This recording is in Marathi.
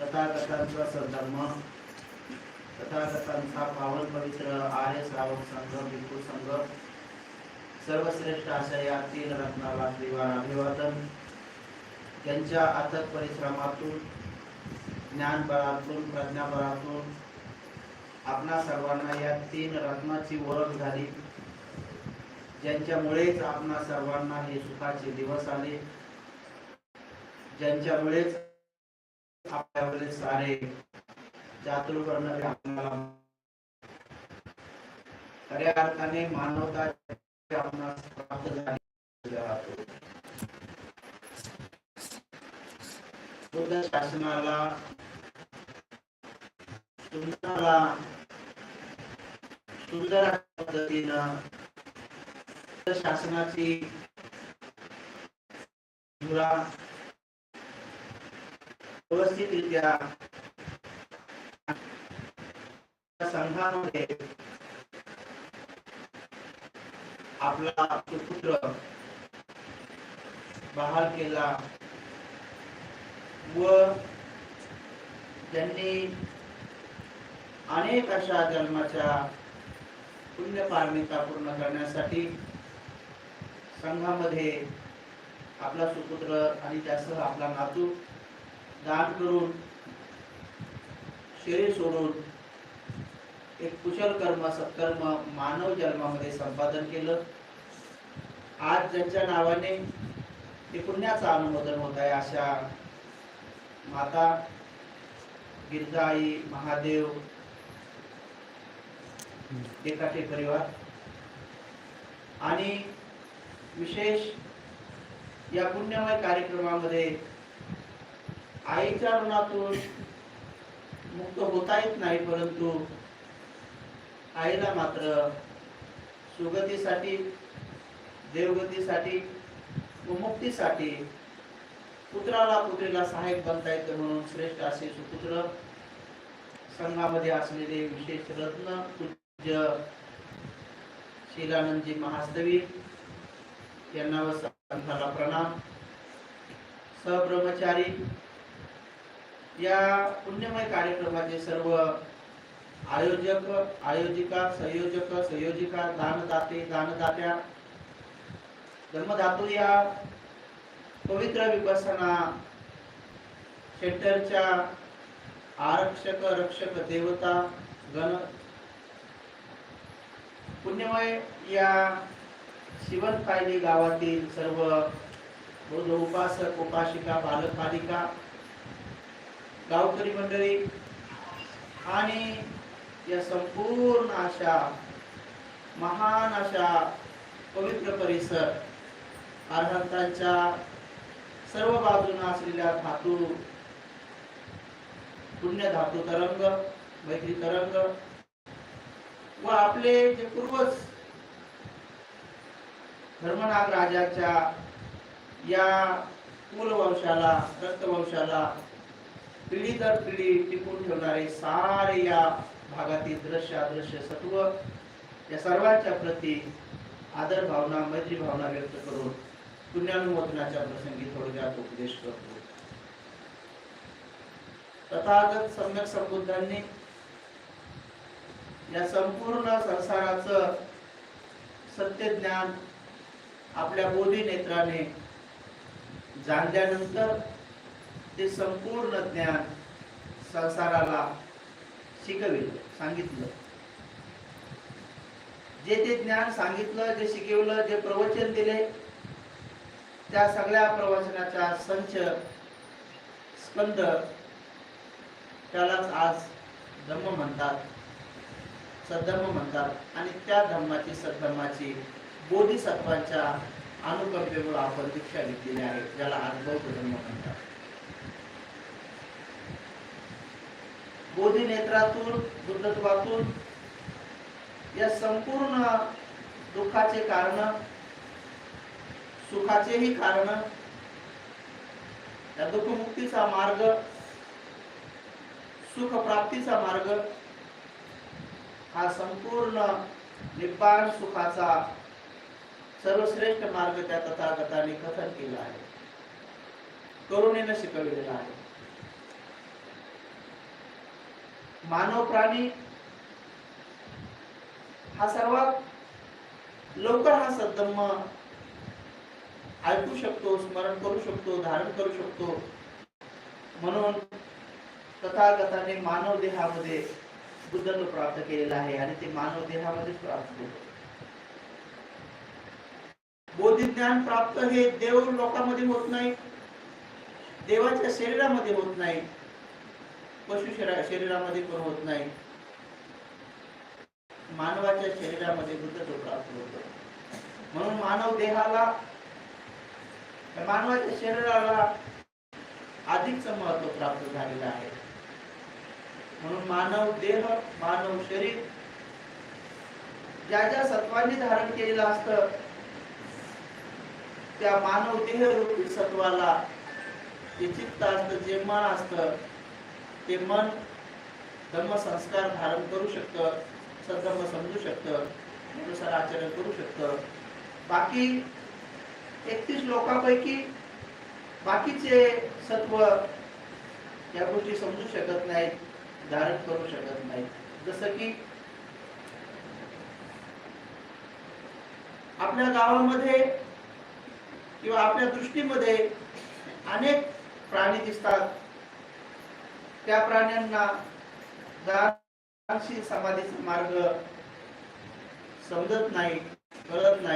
तथाकथांचा सद्धर्म तथाकथांचा पावन पवित्र आर्य श्रावक संघ भिक्खू संघ. सर्वश्रेष्ठ अशा या तीन रत्नाला श्रीवार अभिवादन. त्यांच्या अथक परिश्रमातून ज्ञानबळातून प्रज्ञाबळातून आपणा सर्वांना या तीन रत्नाची ओळख झाली. ज्यांच्यामुळेच आपणा सर्वांना हे सुखाचे दिवस आले. ज्यांच्यामुळेच आपल्यावरील सारे चातुर करणारे आपल्याला खऱ्या अर्थाने मानवता आपणास प्राप्त झाली. राहतो बुद्ध शासनाला तुम्हाला सुंदर पद्धतीनं शासनाची धुरा व्यवस्थितरित्या संघामध्ये आपला सुपुत्र बहाल केला व त्यांनी अनेक अशा जन्माच्या पुण्यपारमिता पूर्ण करण्यासाठी संघामध्ये आपला सुपुत्र आणि त्यासह आपला नातू दान करून शरीर सोडून एक कुशल कर्म सत्कर्म मानव जन्मामध्ये संपादन केलं. आज ज्यांच्या नावाने ते पुण्याचं अनुमोदन होत आहे अशा माता गिरजाई महादेव एकाठे परिवार. आणि विशेष या पुण्यमय कार्यक्रमामध्ये आईच्या ऋणातून मुक्त होता येत नाही परंतु आईला मात्र सुगतीसाठी देवगतीसाठी व मुक्तीसाठी पुत्राला पुत्रीला सहाय्यक बनता येतं म्हणून श्रेष्ठ असे सुपुत्र संघामध्ये असलेले विशेष रत्न पूज्य शिलानंदजी महास्तवी यांना व संघाला प्रणाम. सहब्रह्मचारी या पुण्यमय कार्यक्रमाचे सर्व आयोजक आयोजिका संयोजक संयोजिका दानदाते दानदात्या धर्मधातू या पवित्र विपसना सेंटरच्या आरक्षक रक्षक देवता गण पुण्यमय या शिवनकायली गावातील सर्व बौद्ध उपासक उपासिका बालक बालिका गावकरी मंडळी आणि या संपूर्ण अशा महान अशा पवित्र परिसर अर्हंतांच्या सर्व बाजूंना असलेल्या धातू पुण्य धातू तरंग मैत्री तरंग व आपले जे पूर्वज धर्मनाग राजाच्या या कुलवंशाला रक्तवंशाला पिढी दर पिढी टिकून ठेवणारे सारे या भागातील दृश्य अदृश्य सत्व या सर्वांच्या प्रती आदर भावना मैत्री भावना व्यक्त करून पुण्यानुमोदनाच्या प्रसंगी थोडक्यात उपदेश करतो. तथागत सम्यक संबुद्धांनी या संपूर्ण संसाराचं सत्य ज्ञान आपल्या बोधी नेत्राने जाणल्यानंतर ते संपूर्ण ज्ञान संसाराला शिकविलं सांगितलं. जे ते ज्ञान सांगितलं जे शिकवलं जे प्रवचन दिले त्या सगळ्या प्रवचनाचा संच स्कंद त्यालाच आज धम्म म्हणतात सद्धर्म म्हणतात. आणि त्या धम्माची सद्धर्माची बोधिसत्वांच्या अनुकंपेमुळे आपण दीक्षा घेतलेली आहे ज्याला आज बौद्ध धर्म म्हणतात. बोधी नेत्रातून वृद्धत्वातून या संपूर्ण दुःखाचे कारण सुखाचेही कारण या दुःखमुक्तीचा मार्ग सुख प्राप्तीचा मार्ग हा संपूर्ण निपाण सुखाचा सर्वश्रेष्ठ मार्ग त्या तथागताने कथन केला आहे. करुणेनं शिकविलेला आहे. मानव प्राणी हा सर्वात लवकर हा सद्धम्म ऐकू शकतो स्मरण करू शकतो धारण करू शकतो. म्हणून तथागताने मानव देहामध्ये बुद्धत्व प्राप्त केलेलं आहे आणि ते मानव देहामध्येच प्राप्त होतं. बोधिज्ञान प्राप्त हे देव लोकांमध्ये होत नाही देवाच्या शरीरामध्ये होत नाही. पशु शरीरा- शरीरामध्ये पण होत नाही? मानवाच्या शरीरामध्ये बुद्धत्व प्राप्त होत म्हणून मानव देहाला मानवाच्या शरीराला अधिकच महत्त्व प्राप्त झालेलं आहे. म्हणून मानव देह मानव शरीर ज्या ज्या सत्वांनी धारण केलेलं असतं त्या मानव देह रूपी सत्वाला जे चित्त असतं जे मन असतं. ते मन धर्मसंस्कार धारण करू शकतं सद्धर्म समजू शकतं अनुसार आचरण करू शकतं. बाकी एकतीस लोकांपैकी बाकीचे सत्व या गोष्टी समजू शकत नाहीत धारण करू शकत नाहीत. जसं की आपल्या गावामध्ये किंवा आपल्या दृष्टीमध्ये अनेक प्राणी दिसतात. त्या प्राण्यांना समाधीचा मार्ग समजत नाही कळत नाही.